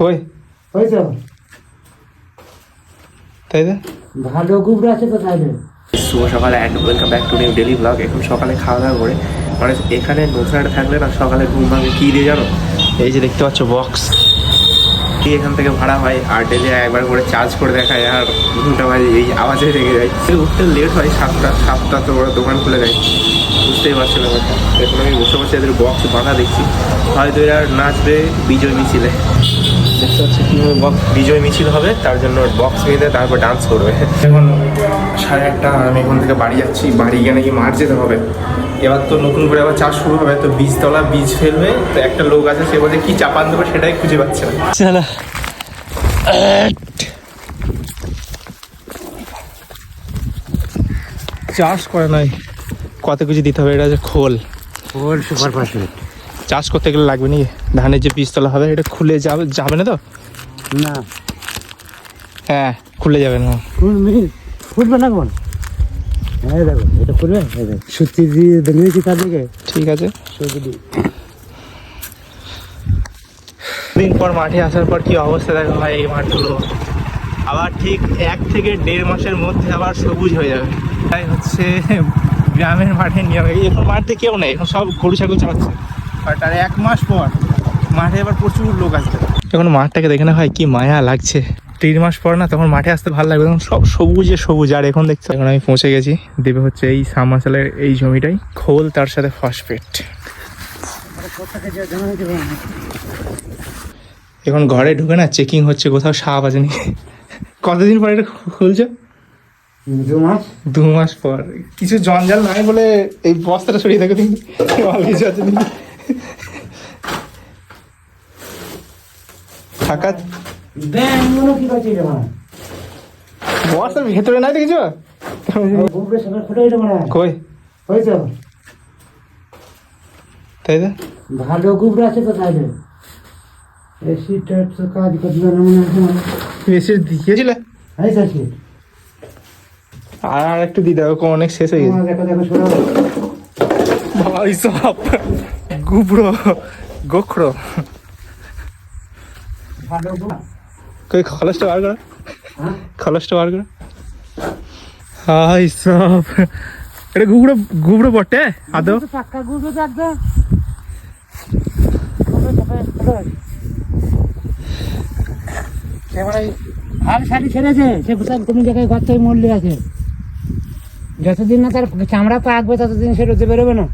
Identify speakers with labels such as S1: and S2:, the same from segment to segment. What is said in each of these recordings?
S1: কই?
S2: হয়েছে?
S1: তাই তো
S2: ভালো গুবরে আছে তো তাইলে
S1: শুভ সকালে and welcome back to new daily blog এখন সকালে খাওয়া দাওয়া করে মানে এখানে নতুন একটা থাকলে না সকালে ঘুম ভাঙে। কী দিয়ে জানো? এই যে দেখতে পাচ্ছ বক্স কি এখান থেকে ভাড়া হয়? আর ডেলি একবার করে চার্জ করে দেখায় আর ঘুমটা বাজে এই আওয়াজে রেগে যায়। উঠতে লেট হয় সাতটা সাতটা তো ওরা দোকান খুলে দেয়। বুঝতেই পারছি ব্যাপারটা। এখন আমি বসে বসে এদের বক্স বাঁধা দেখছি। হয়তো এরা নাচবে বিজয় মিছিলে। দেখতে পাচ্ছি কীভাবে বক্স বিজয় মিছিল হবে তার জন্য বক্স বেঁধে তারপর ডান্স করবে। এখন সাড়ে আটটা আমি এখন থেকে বাড়ি যাচ্ছি। বাড়ি গিয়ে নাকি মাঠ যেতে হবে। এবার তো নতুন করে আবার চাষ শুরু হবে তো বীজতলা বীজ ফেলবে। তো একটা লোক আছে সে বলছে কি চাপান দেবে সেটাই খুঁজে পাচ্ছে না। চাষ করে নাই। কত কিছু দিতে হবে? এটা হচ্ছে খোল।
S2: ওর সুপার পার্সেন্ট
S1: চাষ করতে গেলে লাগবে নাকি? ধানের যে বীজতলা হবে এটা খুলে যাবে যাবে না তো?
S2: না।
S1: হ্যাঁ খুলে যাবে না।
S2: খুলবে না কোন? হ্যাঁ দেখো এটা দিয়ে দেখেছি তার দিকে।
S1: ঠিক আছে। দিন পর মাঠে আসার পর কি অবস্থা দেখা হয় এই মাঠগুলো আবার ঠিক এক থেকে দেড় মাসের মধ্যে আবার সবুজ হয়ে যাবে। তাই হচ্ছে গ্রামের মাঠে নিয়ে এখন মাঠে কেউ নেই এখন সব গরু ছাগল চালাচ্ছে। আর তার এক মাস পর মাঠে আবার প্রচুর লোক আসবে। এখন মাঠটাকে দেখে না হয় কি মায়া লাগছে। তিন মাস পর না তখন মাঠে আসতে ভালো লাগবে তখন সব সবুজে সবুজ আর এখন দেখছ। এখন আমি পৌঁছে গেছি দেবে হচ্ছে এই সামাশালের এই জমিটাই খোল তার সাথে ফসফেট এখন ঘরে ঢুকে না চেকিং হচ্ছে কোথাও সাপ আছে নাকি? কতদিন পর এটা খুলছো?
S2: দু মাস?
S1: দু মাস পর। কিছু জঞ্জাল নাই বলে এই বস্তাটা সরিয়ে দেখো তুমি। কিছু আছে নাকি? ফাঁকা
S2: ব্যাং কি করছে রে মা?
S1: বস্তার ভেতরে নাই দেখেছ কই? তাই তো?
S2: ভালো গুবরে আছে তো তাইলে এই শীতটা তো কাজ করবে না মনে হয়
S1: এসে দিয়েছিলে আর একটু দিয়ে দেবো অনেক শেষ হয়ে গেছে।
S2: দেখো দেখো
S1: ভাই সব। গুবড়ো গোখরো কই খলসটা বার করো।
S2: হ্যাঁ?
S1: খলসটা বার করো। হাই সব। এটা গুবড়ো গুবড়ো বটে আদৌ?
S2: পাক্কা আছে। এবারে হাল শাড়ি ছেড়েছে। সে কোনো জায়গায় ঘর থেকে মরলে আছে? যতদিন না তার চামড়া পাকবে ততদিন সে রোদে বেরোবে না।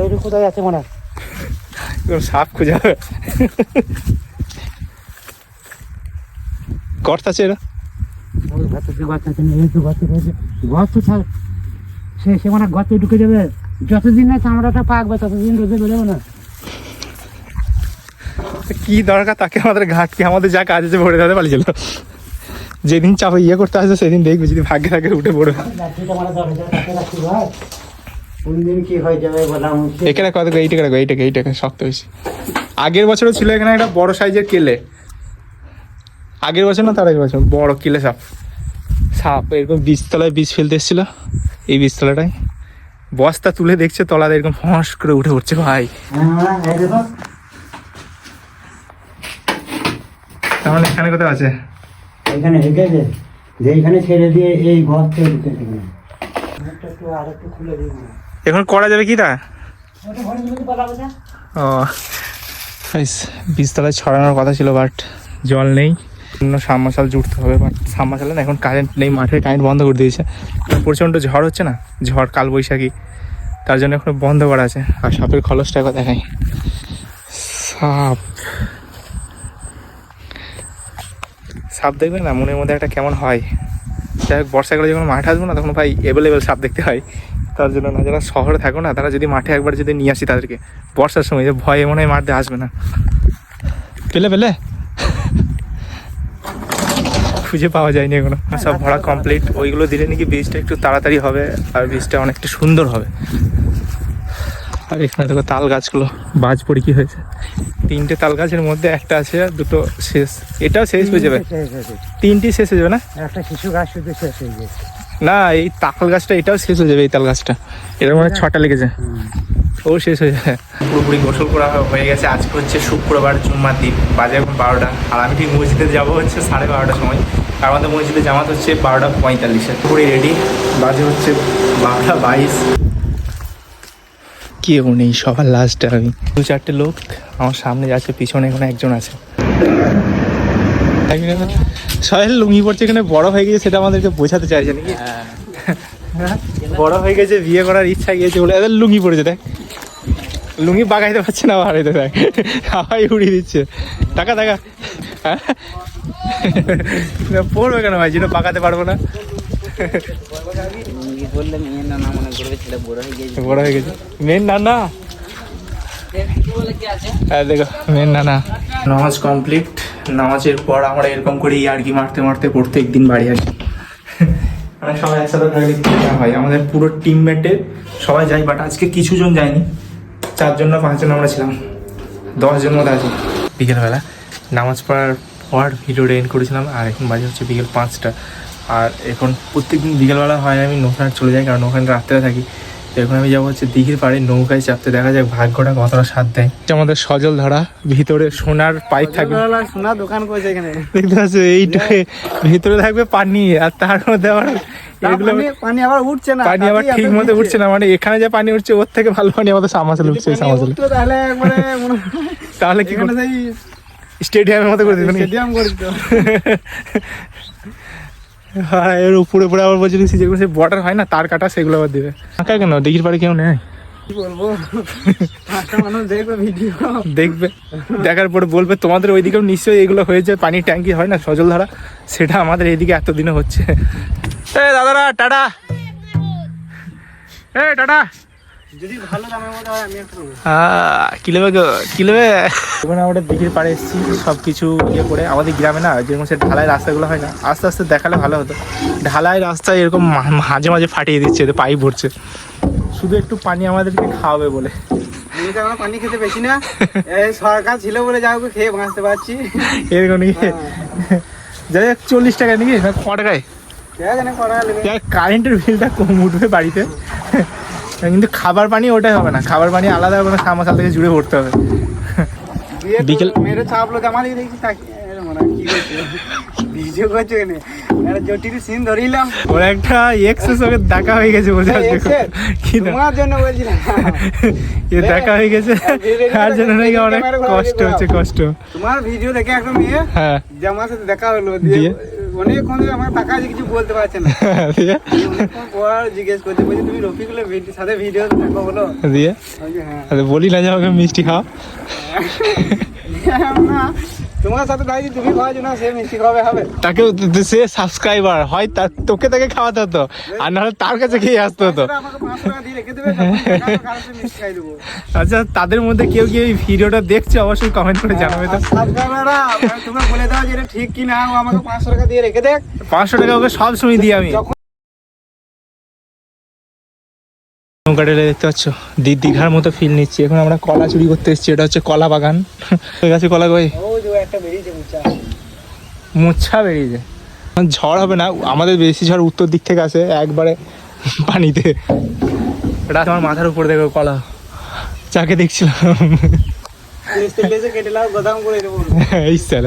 S2: এইটুকু কোথায় আছে মনে হয়?
S1: সাপ খুঁজে হবে গর্ত আছে এরা?
S2: গর্ত ছাড় সে সে মানে গর্তে ঢুকে যাবে। যতদিন না চামড়াটা পাকবে ততদিন রোদে বেরোবে না।
S1: কি দরকার তাকে আমাদের ঘাটকে? আমাদের যা কাজ আছে ভরে দিতে পালিয়েছিল যেদিন চাপে ইয়ে করতে আসবে, সেদিন দেখবে যদি ভাগ্যে থাকে উঠে পড়বে। এখানে কত এইটাকে রাখো, এইটাকে এইটাকে, শক্ত বেশি আগের বছরও ছিল এখানে একটা বড় সাইজের কেলে। আগের বছর না তার আগের বছর? বড় কিলে সাপ। সাপ এরকম বীজতলায় বীজ ফেলতে এসেছিল, এই বীজতলাটায়। বস্তা তুলে দেখছে, তলাতে এরকম ফস করে উঠে পড়ছে, ভাই।
S2: এই
S1: তার মানে এখানে কোথাও আছে?
S2: এখানে রেখেছে যে এইখানে ছেড়ে দিয়ে এই ঘর থেকে ঢুকেছে এখানে
S1: এখন করা যাবে কি তা? ও ছড়ানোর কথা ছিল বাট জল নেই। অন্য সাবমার্শাল জুড়তে হবে বাট সাবমার্শালে না এখন কারেন্ট নেই মাঠে কারেন্ট বন্ধ করে দিয়েছে। প্রচণ্ড ঝড় হচ্ছে না? ঝড় কাল বৈশাখী তার জন্য এখন বন্ধ করা আছে। আর সাপের খলসটা একবার দেখাই। সাপ। সাপ দেখবে না মনের মধ্যে একটা কেমন হয়। যাই হোক বর্ষাকালে যখন মাঠে আসব না তখন ভাই অ্যাভেলেবেল সাপ দেখতে হয়। তার জন্য না যারা শহরে থাকো না তারা যদি মাঠে একবার যদি নিয়ে আসি তাদেরকে। বর্ষার সময় যে ভয়ে মনে হয় মাঠে আসবে না। পেলে পেলে। খুঁজে পাওয়া যায়নি এখনও। সব ভরা কমপ্লিট ওইগুলো দিলে নাকি বীজটা একটু তাড়াতাড়ি হবে আর বীজটা অনেকটা সুন্দর হবে। আর এখানে দেখো তাল গাছগুলো। বাজ পড়ে কি হয়েছে? তিনটে তাল গাছের মধ্যে একটা আছে আর দুটো শেষ। এটাও শেষ হয়ে যাবে?
S2: শেষ
S1: তিনটি শেষ হয়ে যাবে না?
S2: একটা শিশু গাছ শুধু শেষ হয়ে গেছে।
S1: না এই তাল গাছটা এটাও শেষ হয়ে যাবে এই তাল গাছটা। মানে ছটা লেগেছে। ও শেষ হয়ে যায় পুরোপুরি গোসল করা হয়ে গেছে। আজকে হচ্ছে শুক্রবার জুম্মার দিন। বাজে এখন বারোটা। আর আমি ঠিক মসজিদে যাব হচ্ছে সাড়ে বারোটার সময়। আর আমাদের মসজিদে জামাত হচ্ছে বারোটা পঁয়তাল্লিশে। পুরো রেডি বাজে হচ্ছে বারোটা বাইশ। কেউ নেই সবার লাস্টে আমি। দু চারটে লোক আমার সামনে যাচ্ছে পিছনে এখানে একজন আছে। সবাই লুঙ্গি পড়ছে এখানে বড় হয়ে গেছে সেটা আমাদেরকে বোঝাতে চাইছে নাকি? হ্যাঁ? বড় হয়ে গেছে বিয়ে করার ইচ্ছা গিয়েছে বলে এদের লুঙ্গি পড়েছে দেখ। লুঙ্গি বাগাইতে পারছে না বাড়াইতে দেখ। হাওয়াই উড়িয়ে দিচ্ছে। টাকা টাকা। হ্যাঁ? না, পড়বে কেন ভাই? যেটা পাকাতে পারব না।
S3: বললে মেয়ে না না মনে করবে ছেলে বড় হয়ে গিয়েছে
S1: বড় হয়ে গেছে। মেন না না
S3: বলে কি আছে
S1: হ্যাঁ দেখো মেন নামাজ কমপ্লিট নামাজের পর আমরা এরকম করে ইয়ার্কি মারতে মারতে প্রত্যেক দিন বাড়ি আসি। মানে সবাই একসাথে থাকলে হয়? আমাদের পুরো টিমমেটে সবাই যাই বাট আজকে কিছু জন যায়নি। চারজন না পাঁচজন আমরা ছিলাম। দশজন মতো আছে। বিকেলবেলা। নামাজ পড়ার পর ভিডিওটা এন্ড করেছিলাম আর এখন বাজে হচ্ছে বিকেল পাঁচটা। আর এখন প্রত্যেকদিন বিকেলবেলা হয় আমি নৌকায় চলে যাই কারণ ওখানে রাত্রে থাকি। তো এখন আমি যাব হচ্ছে দিঘির পাড়ে নৌকায় চাপতে দেখা যাক ভাগ্যটা কতটা সাথ দেয়। আমাদের সজল ধরা ভিতরে সোনার পাইপ থাকবে।
S3: সোনা দোকান করেছে এখানে।
S1: দেখতে পাচ্ছ এইটুকু ভিতরে থাকবে পানি আর তার মধ্যে আবার এগুলো
S3: পানি আবার উঠছে না
S1: পানি আবার ঠিক মতো উঠছে। না মানে এখানে যে পানি উঠছে ওর থেকে ভালো পানি আমাদের সামাসেল উঠছে সামাসেল
S3: তাহলে মনে হয়
S1: কি স্টেডিয়ামের মতো করে দিবেন
S3: স্টেডিয়াম করে দিত।
S1: হ্যাঁ এর উপরে উপরে আবার বলছিল যেগুলো সে বর্ডার হয় না তার কাটা সেগুলো আবার দেবে। ফাঁকা কেন? দিঘির পাড়ে কেউ নেয়
S3: কি বলব? মানুষ দেখবে ভিডিও
S1: দেখবে। দেখার পরে বলবে তোমাদের ওইদিকেও নিশ্চয়ই এগুলো হয়েছে পানি ট্যাঙ্কি হয় না সজল ধারা। সেটা আমাদের এইদিকে এতদিনে হচ্ছে। এ দাদারা টাটা। এ টাটা।
S3: যদি ভালো দামের মধ্যে হয় আমি একটু নেব।
S1: কি নেবে গো? কি নেবে? ওখানে আমরা দিঘির পাড়ে এসেছি সব কিছু ইয়ে করে। আমাদের গ্রামে না যেরকম সে ঢালাই রাস্তাগুলো হয় না আস্তে আস্তে দেখালে ভালো হতো। ঢালাই রাস্তায় এরকম মা- মাঝে মাঝে ফাটিয়ে দিচ্ছে এতে পাইপ ভরছে। শুধু একটু পানি আমাদেরকে খাওয়াবে বলে।
S3: পানি খেতে পেছি না? এই সরকার ছিল বলে যা হোক খেয়ে বাঁচতে পারছি।
S1: এরকম নাকি? যাই হোক চল্লিশ টাকা নাকি? না ক টাকায়? কারেন্টের বিলটা কম উঠবে বাড়িতে। কিন্তু খাবার পানি ওটাই হবে না। খাবার পানি আলাদা কোনো সামাশাল থেকে জুড়ে ভরতে হবে। বিকেল-
S3: মেরে চাপলো জামা দিয়ে দেখছি তাকি এর হয় কি করছে? ভিডিও করছে এখানে একটা জটিল সিন ধরিলাম।
S1: ওর একটা এক্সের সঙ্গে দেখা হয়ে গেছে বলছে
S3: এই
S1: আজকে।
S3: এক্সের?
S1: কি না
S3: জন্য বলছিলাম।
S1: এ দেখা হয়ে গেছে। তার জন্য নাকি অনেক কষ্ট হচ্ছে কষ্ট।
S3: তোমার ভিডিও দেখে একটা মেয়ে
S1: হ্যাঁ।
S3: জামার সাথে দেখা হলো দিয়ে? অনেকক্ষণ ধরে আমার টাকা আছে কিছু বলতে পারছে না। পর জিজ্ঞেস করছে বলছি তুমি রফিকুলের ভিডিও সাথে ভিডিও দেখো বলো?
S1: দিয়ে?
S3: হ্যাঁ।
S1: আরে বলি না যে আমাকে মিষ্টি খাও।
S3: তোমার সাথে দাঁড়িয়ে তুমি খাওয়াছো না সে মিষ্টি খাবে হবে
S1: তাকে সে সাবস্ক্রাইবার হয় তার তোকে তাকে খাওয়াতে হতো আর নাহলে তার কাছে খেয়ে আসতে হতো। আচ্ছা তাদের মধ্যে কেউ কি এই ভিডিওটা দেখছে? অবশ্যই কমেন্ট করে জানাবে তো।
S3: তোমরা বলে দাও যে এটা ঠিক কি না আমাকে পাঁচশো টাকা দিয়ে রেখে দেখ।
S1: পাঁচশো টাকা ওকে সব সময় দিই আমি। নৌকাটা দেখতে পাচ্ছ? দি দীঘার মতো ফিল নিচ্ছি। এখন আমরা কলা চুরি করতে এসেছি এটা হচ্ছে কলা বাগান। গাছে কলা কই?
S3: একটা বেরিয়েছে মুচা
S1: মুচ্ছা বেরিয়েছে ঝড় হবে না আমাদের বেশি ঝড় উত্তর দিক থেকে আসে একবারে পানিতে। এটা আমার মাথার উপর দেখো কলা। যাকে দেখছিলাম। এই স্যার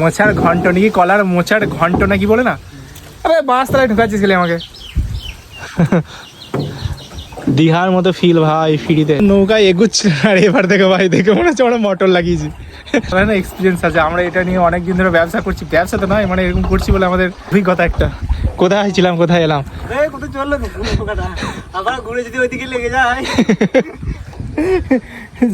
S1: মোছার ঘন্ট নাকি কলার মোছার ঘন্ট নাকি বলে না? আরে বাঁশ তালায় ঢুকাচ্ছিস গেলে আমাকে। দীঘার মতো ফিল ভাই ফিরিতে। নৌকায় এগুচ্ছে আর এবার দেখো ভাই দেখে মনে হচ্ছে আমরা মোটর লাগিয়েছি। আমার না এক্সপিরিয়েন্স আছে। আমরা এটা নিয়ে অনেক দিন ধরে ব্যবসা করছি। ব্যবসা তো নয় মানে এরকম করছি বলে আমাদের অভিজ্ঞতা একটা। কোথায় ছিলাম কোথায় এলাম?
S3: কোথায় চলল আবার ঘুরে যদি ওইদিকে লেগে যায়।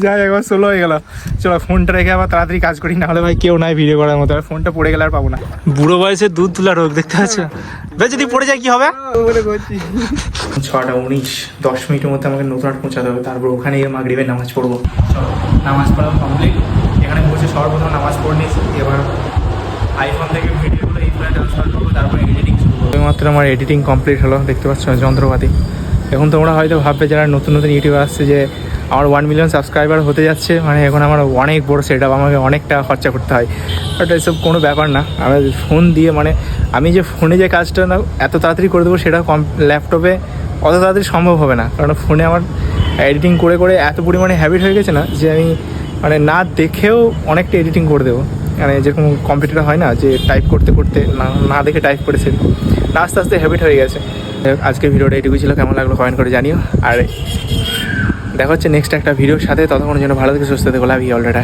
S1: যাই একবার সোলো হয়ে গেল। চলো ফোনটা রেখে আবার তাড়াতাড়ি কাজ করি না হলে ভাই কেউ নাই ভিডিও করার মতো। আর ফোনটা পড়ে গেলে আর পাবো না। বুড়ো বয়সে দুধ তোলা রোগ দেখতে পাচ্ছ? ভাই যদি পড়ে যায় কি হবে? ছটা উনিশ দশ মিনিটের মধ্যে আমাকে নতুন হাট পৌঁছাতে হবে। তারপর ওখানে গিয়ে মাগরিবের নামাজ পড়ব। চলো নামাজ পড়া কমপ্লিট এখানে বসে সর্বপ্রথম নামাজ পড়ে নিয়েছি। এবার আইফোন থেকে ভিডিওগুলো এই ফোনে ট্রান্সফার করব তারপরে এডিটিং শুরু করব। মাত্র আমার এডিটিং কমপ্লিট হলো দেখতে পাচ্ছ যন্ত্রপাতি। এখন তোমরা হয়তো ভাববে যারা নতুন নতুন ইউটিউবে আসছে যে আমার ওয়ান মিলিয়ন সাবস্ক্রাইবার হতে যাচ্ছে মানে এখন আমার অনেক বড় সেট আপ আমাকে অনেক টাকা খরচা করতে হয়। বাট এসব কোনো ব্যাপার না। আমার ফোন দিয়ে মানে আমি যে ফোনে যে কাজটা না, এত তাড়াতাড়ি করে দেবো সেটা কম ল্যাপটপে অত তাড়াতাড়ি সম্ভব হবে না। কারণ ফোনে আমার এডিটিং করে করে এত পরিমাণে হ্যাবিট হয়ে গেছে না, যে আমি মানে না দেখেও অনেকটা এডিটিং করে দেবো। মানে যেরকম কম্পিউটার হয় না, যে টাইপ করতে করতে, না না দেখে টাইপ করেছে আস্তে আস্তে হ্যাবিট হয়ে গেছে। আজকে ভিডিওটা এটুকু ছিল। কেমন লাগল কমেন্ট করে জানিও। আর দেখা হচ্ছে নেক্সট একটা ভিডিওর সাথে। ততক্ষণের জন্য ভালো থেকে সুস্থ থেকে লাভ ইউ অলরেডা